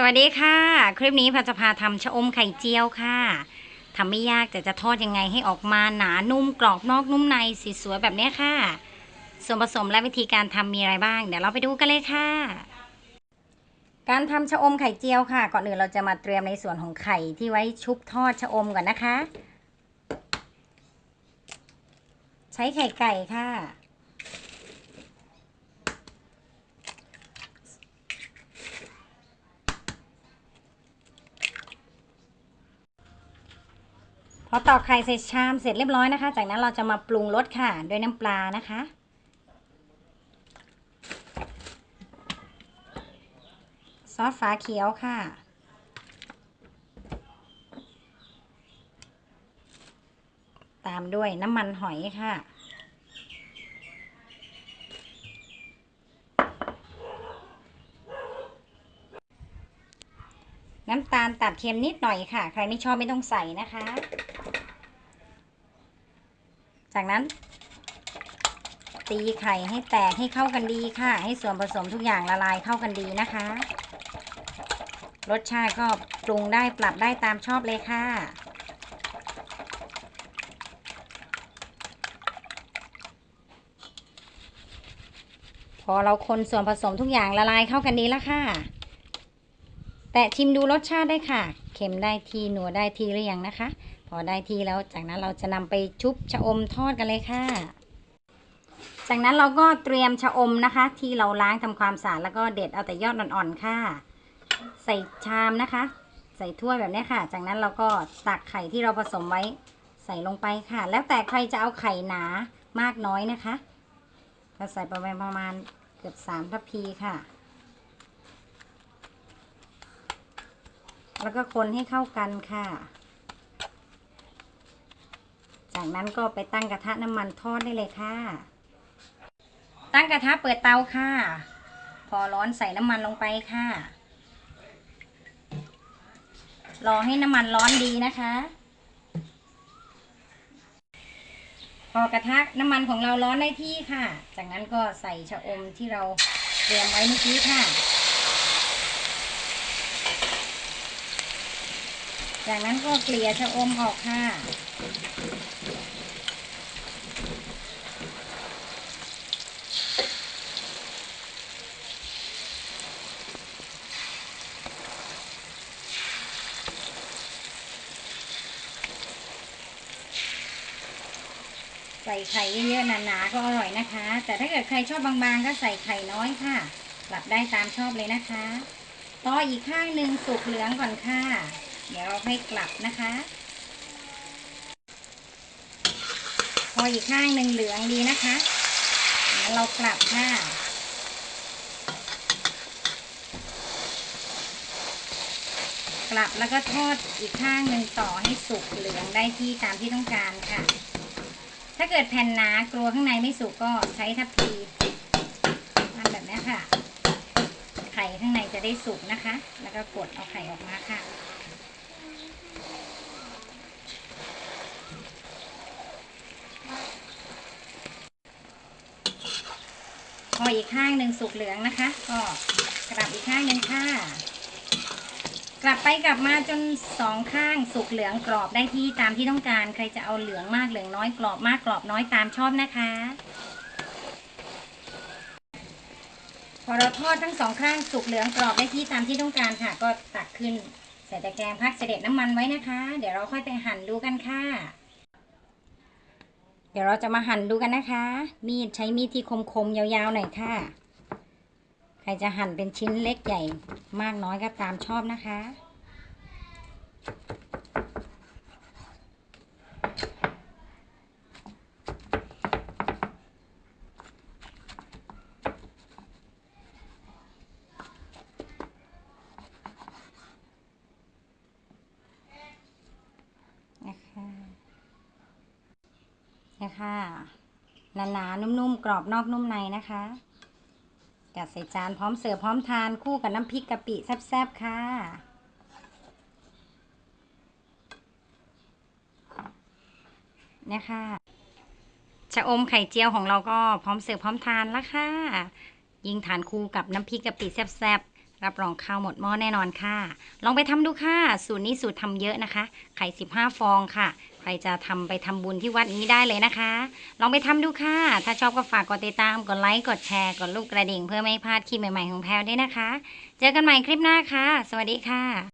สวัสดีค่ะ คลิปนี้พันจะพาทำชะอมไข่เจียวค่ะทำไม่ยากแต่จะทอดยังไงให้ออกมาหนานุ่มกรอบนอกนุ่มในสีสวยแบบนี้ค่ะ ส่วนผสมและวิธีการทำมีอะไรบ้าง เดี๋ยวเราไปดูกันเลยค่ะ การทำชะอมไข่เจียวค่ะ ก่อนอื่นเราจะมาเตรียมในส่วนของไข่ที่ไว้ชุบทอดชะอมก่อนนะคะ ใช้ไข่ไก่ค่ะ พอตอกไข่ใส่ชามเสร็จเรียบร้อยนะคะ จากนั้นเราจะมาปรุงรสค่ะด้วยน้ำปลานะคะ ซอสฝาเขียวค่ะ ตามด้วยน้ำมันหอยค่ะ น้ำตาลตัดเค็มนิดหน่อยค่ะ ใครไม่ชอบไม่ต้องใส่นะคะ จากนั้น ตีไข่ให้แตกให้เข้ากันดีค่ะ ให้ส่วนผสมทุกอย่างละลายเข้ากันดีนะคะ รสชาติก็ปรุงได้ปรับได้ตามชอบเลยค่ะพอเราคนส่วนผสมทุกอย่างละลายเข้ากันดีแล้วค่ะ แตะชิมดูรสชาติได้ค่ะ เค็มได้ทีหนัวได้ทีหรือยังนะคะ พอได้ทีแล้วจากนั้นเราจะนำไปชุบชะอมทอดกันเลยค่ะ จากนั้นเราก็เตรียมชะอมนะคะ ที่เราล้างทำความสะอาดแล้วก็เด็ดเอาแต่ยอดอ่อนๆค่ะ ใส่ชามนะคะ ใส่ถ้วยแบบนี้ค่ะ จากนั้นเราก็ตักไข่ที่เราผสมไว้ใส่ลงไปค่ะ แล้วแต่ใครจะเอาไข่หนามากน้อยนะคะก็ใส่ประมาณประมาณเกือบสามทัพพีค่ะ แล้วก็คนให้เข้ากันค่ะ จากนั้นก็ไปตั้งกระทะน้ำมันทอดได้เลยค่ะ ตั้งกระทะเปิดเตาค่ะ พอร้อนใส่น้ำมันลงไปค่ะ รอให้น้ำมันร้อนดีนะคะ พอกระทะน้ำมันของเราร้อนได้ที่ค่ะ จากนั้นก็ใส่ชะอมที่เราเตรียมไว้เมื่อกี้ค่ะ จากนั้นก็เกลี่ยชะอมออกค่ะ ใส่ไข่เยอะๆหนาๆก็อร่อยนะคะ แต่ถ้าเกิดใครชอบบางๆ ก็ใส่ไข่น้อยค่ะปรับได้ตามชอบเลยนะคะ ต่ออีกข้างหนึ่งสุกเหลืองก่อนค่ะ เดี๋ยวเราให้กลับนะคะ พออีกข้างหนึ่งเหลืองดีนะคะงั้นเรากลับค่ะกลับแล้วก็ทอดอีกข้างหนึ่งต่อให้สุกเหลืองได้ที่ตามที่ต้องการค่ะ ถ้าเกิดแผ่นหนากลัวข้างในไม่สุกก็ใช้ทัพพีทำแบบนี้ค่ะ ไข่ข้างในจะได้สุกนะคะ แล้วก็กดเอาไข่ออกมาค่ะ พออีกข้างหนึ่งสุกเหลืองนะคะ ก็กลับอีกข้างหนึ่งค่ะ กลับไปกลับมาจนสองข้างสุกเหลืองกรอบได้ที่ตามที่ต้องการ ใครจะเอาเหลืองมากเหลืองน้อยกรอบมากกรอบน้อยตามชอบนะคะ พอเราทอดทั้งสองข้างสุกเหลืองกรอบได้ที่ตามที่ต้องการค่ะ ก็ตักขึ้นใส่ตะแกรงพักเสด็จน้ำมันไว้นะคะ เดี๋ยวเราค่อยไปหั่นดูกันค่ะ เดี๋ยวเราจะมาหั่นดูกันนะคะ มีดใช้มีดที่คมๆยาวๆหน่อยค่ะ ใครจะหั่นเป็นชิ้นเล็กใหญ่มากน้อยก็ตามชอบนะคะ นะคะหนาๆนุ่มๆ กรอบนอกนุ่มในนะคะจัดใส่จานพร้อมเสิร์ฟพร้อมทานคู่กับน้ำพริกกะปิแซ่บๆ ค่ะนะคะชะอมไข่เจียวของเราก็พร้อมเสิร์ฟพร้อมทานแล้วค่ะ ยิงทานคู่กับน้ำพริกกะปิแซ่บๆ รับรองข้าวหมดหม้อแน่นอนค่ะ ลองไปทำดูค่ะ สูตรนี้สูตรทำเยอะนะคะ ไข่ 15 ฟองค่ะ ใครจะทำไปทำบุญที่วัดนี้ได้เลยนะคะ ลองไปทำดูค่ะ ถ้าชอบก็ฝากกดติดตาม กดไลค์ กดแชร์ กดลูกกระดิ่งเพื่อไม่พลาดคลิปใหม่ๆของแพลวด้วยนะคะ เจอกันใหม่คลิปหน้าค่ะ สวัสดีค่ะ